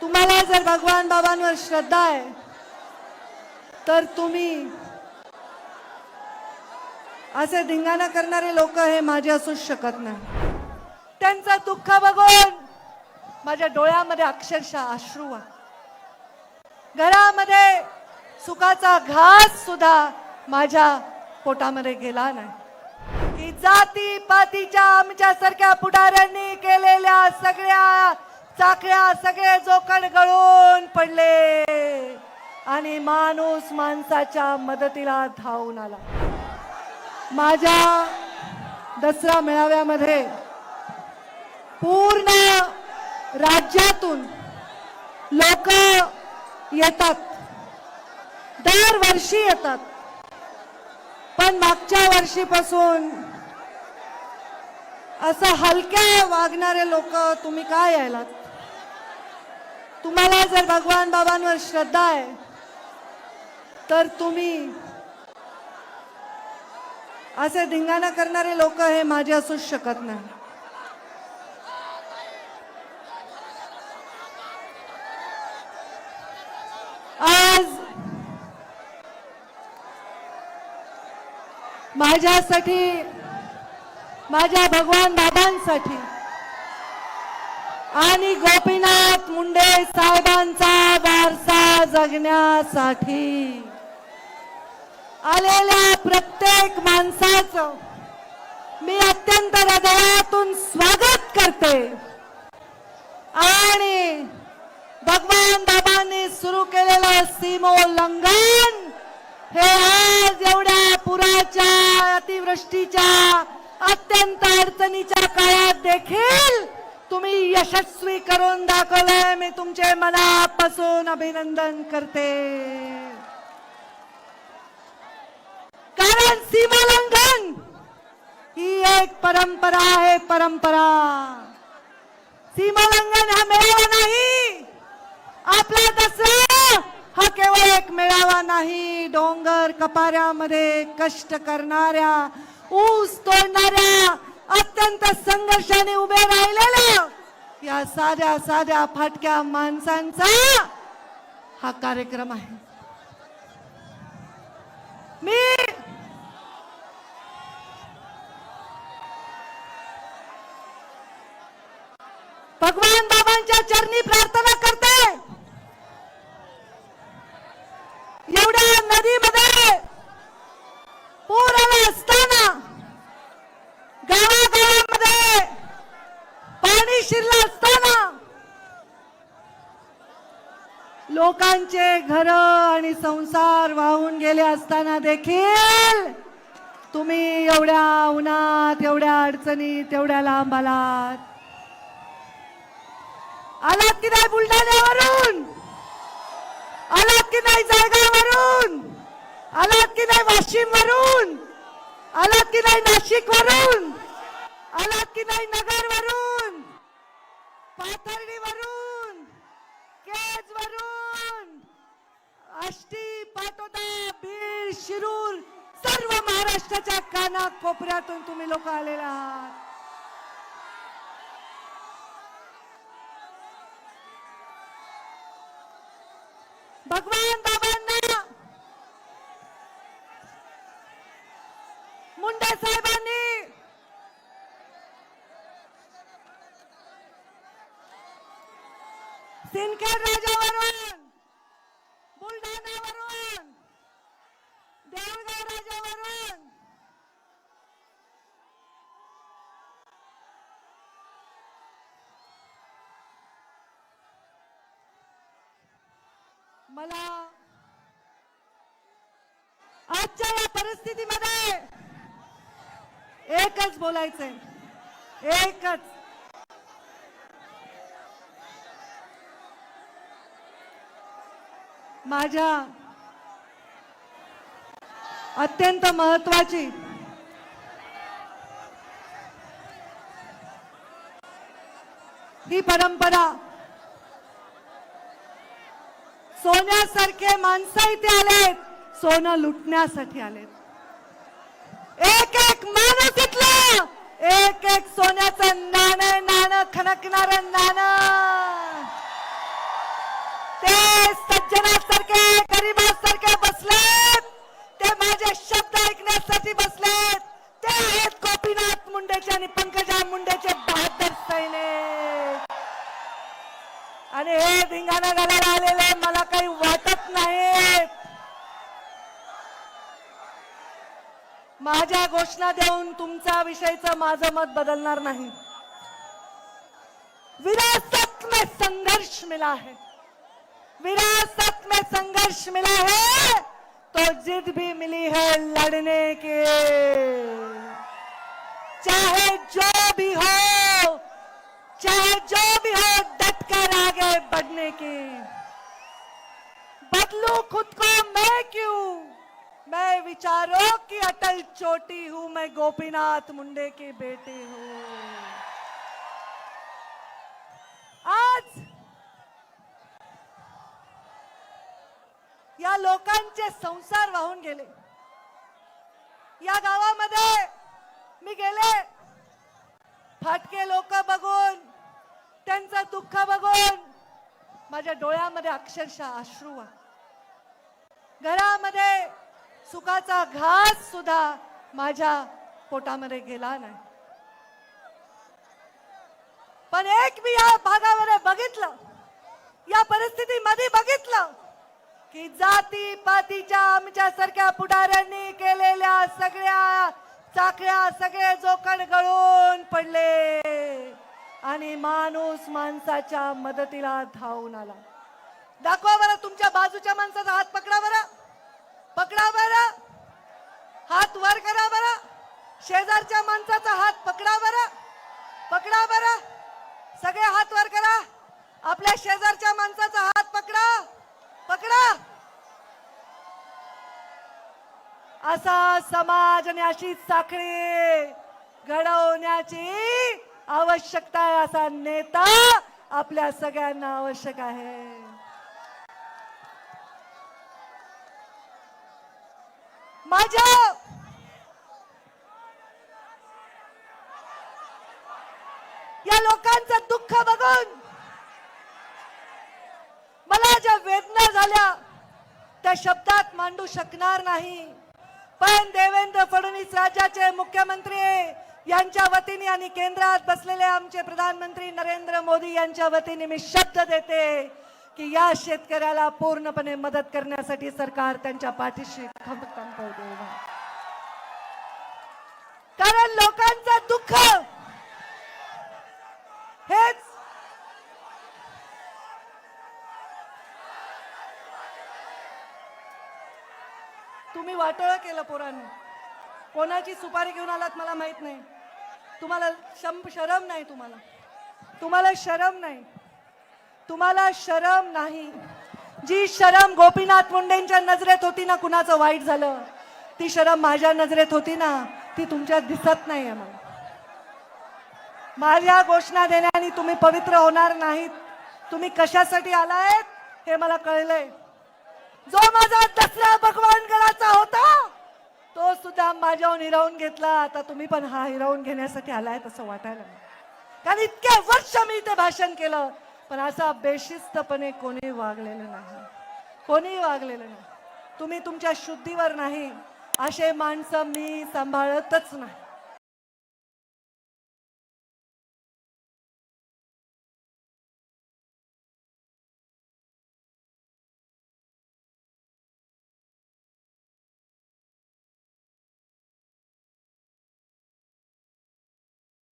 तुम्हाला जर भगवान बाबांवर श्रद्धा आहे तर तुम्ही असे धिंगाणा करणारे लोक हे माझे असूच शकत नाही. त्यांचा दुःख बघून माझ्या डोळ्यामध्ये अक्षरशः अश्रू घरामध्ये सुखाचा घास सुद्धा माझ्या पोटामध्ये गेला नाही. की जाती पातीच्या आमच्यासारख्या पुढाऱ्यांनी केलेल्या सगळ्या चाकऱ्या सगळे जोकड गळून पडले. आणि माणूस माणसाच्या मदतीला धावून आला. माझ्या दसरा मेळाव्यामध्ये पूर्ण राज्यातून लोक येतात. दरवर्षी येतात. पण मागच्या वर्षीपासून असं हलक्या वागणारे लोक तुम्ही काय यायलात? तुम्हाला जर भगवान बाबांवर श्रद्धा आहे तर तुम्ही असे धिंगाणा करणारे लोक हे माझे असूच शकत नाही. आज माझ्यासाठी माझ्या भगवान बाबांसाठी आणि गोपीनाथ मुंडे साहेबांचा वारसा जगण्यासाठी आलेल्या प्रत्येक माणसाचं मी अत्यंत हृदयातून स्वागत करते. आणि भगवान बाबांनी सुरू केलेलं सीमोल्लंघन हे आज एवढ्या पुराच्या अतिवृष्टीच्या अत्यंत अडचणीच्या काळात देखील तुम्ही यशस्वी करून दाखवलंय मी तुमचे मनापासून अभिनंदन करते. कारण सीमालंघन ही एक परंपरा आहे परंपरा. सीमालंघन हा मेळावा नाही आपला दसरा हा केवळ एक मेळावा नाही. डोंगर कपाऱ्यामध्ये कष्ट करणाऱ्या ऊस तोडणाऱ्या अत्यंत संघर्षाने उभे राहिलेल्या या साध्या साध्या फाटक्या माणसांचा हा कार्यक्रम आहे. मी भगवान बाबांच्या चरणी प्रार्थना करते एवढ्या नदीमध्ये पूर आला असताना गावागावामध्ये पाणी शिरला असताना. लोकांचे घर आणि संसार वाहून गेले असताना देखील तुम्ही एवढ्या उन्हात एवढ्या अडचणीत एवढ्या लांब आलात. आलात की नाही बुलढाण्यावरून? आलात की नाही जळगाववरून? आलात की नाही वाशिम वरून आलात की नाही नाशिक वरून आलात की नाही नगर वरून पाथर्डी वरून केज वरून आष्टी पाटोदा बीड शिरूर सर्व महाराष्ट्राच्या काना कोपऱ्यातून तुम्ही लोक आलेला आहात. भगवान बाबांना मुंडे साहेबांनी सिंदखेड राजावरून बुलढाण्यावरून देऊळगाव राजावरून मला आजच्या या परिस्थितीमध्ये एकच बोलायचंय. एकच. माझ्या अत्यंत महत्वाची ही परंपरा सोन्यासारखे माणसं इथे आलेत. सोनं लुटण्यासाठी आलेत. एक एक माणूस इथला. एक एक सोन्याचं नाणं नाणं खणकणार नाणं. ते सज्जनासारखे गरीबासारखे बसलेत. ते माझे शब्द ऐकण्यासाठी बसलेत. ते आहेत आणि हे धिंगाणा घालायला आलेले मला काही वाटत नाही माझ्या घोषणा देऊन तुमचा विषयीचं माझं मत बदलणार नाही. विरासत में संघर्ष मिला है. विरासत में संघर्ष मिला है तो जिद भी मिली है लड़ने के. चाहे जो भी हो चाहे जो भी हो आगे बढ़ने की बदलू खुद को मैं क्यों? मैं विचारों की अटल चोटी हूँ, मैं गोपीनाथ मुंडे के बेटे हूँ। आज या लोकांचे संसार वाहून गेले। या गावामध्ये मी गेले। फाटके लोक बघून, त्यांचं दुःख बघून माझ्या डोळ्यामध्ये अक्षरशः अश्रू घरामध्ये सुखाचा घास सुद्धा माझ्या पोटामध्ये गेला नाही. पण एक मी या भागामध्ये बघितलं या परिस्थितीमध्ये बघितलं की जाती पातीच्या आमच्या सारख्या पुढाऱ्यांनी केलेल्या सगळ्या चाकळ्या सगळे जोखड गळून पडले. आणि माणूस माणसाच्या मदतीला धावून आला. दाखवा बरं तुमच्या बाजूच्या माणसाचा हात पकडा बरं. पकडा बरं. हात वर करा बरं. शेजारच्या माणसाचा हात पकडा बरं. पकडा बरं. सगळे हात वर करा. आपल्या शेजारच्या माणसाचा हात पकडा. पकडा. असा समाज आणि अशी साखळी घडवण्याची आवश्यकता आहे असा नेता आपल्या सगळ्यांना आवश्यक आहे. माझ्या या लोकांचं दुःख बघून मला ज्या वेदना झाल्या त्या शब्दात मांडू शकणार नाही. पण देवेंद्र फडणवीस राज्याचे मुख्यमंत्री यांच्या वतीने आणि केंद्रात बसलेले आमचे प्रधानमंत्री नरेंद्र मोदी यांच्या वतीने मी शब्द देते की या शेतकऱ्याला पूर्णपणे मदत करण्यासाठी सरकार त्यांच्या पाठीशी कारण लोकांचं दुःख हेच तुम्ही वाटोळं केलं पोरांनी. कोणाची सुपारी घेऊन आलात मला माहीत नाही. तुम्हाला शं शरम नाही तुम्हाला. तुम्हाला शरम नाही. तुम्हाला शरम नाही. जी शरम गोपीनाथ मुंडेंच्या नजरेत होती ना कुणाचं वाईट झालं? ती शरम माझ्या नजरेत होती ना ती तुमच्यात दिसत नाही आहे मला. माझ्या घोषणा देण्याने तुम्ही पवित्र होणार नाहीत. तुम्ही कशासाठी आलायत हे मला कळलंय. जो माझा दसरा भगवान गडाचा होता मुद्दाम माझ्याहून हिरावून घेतला. आता तुम्ही पण हा हिरावून घेण्यासाठी आलाय तसं वाटायला कारण इतक्या वर्ष मी इथे भाषण केलं पण असा बेशिस्तपणे कोणी वागलेलं नाही. कोणी वागलेलं नाही. तुम्ही तुमच्या शुद्धीवर नाही. असे माणसं मी सांभाळतच नाही.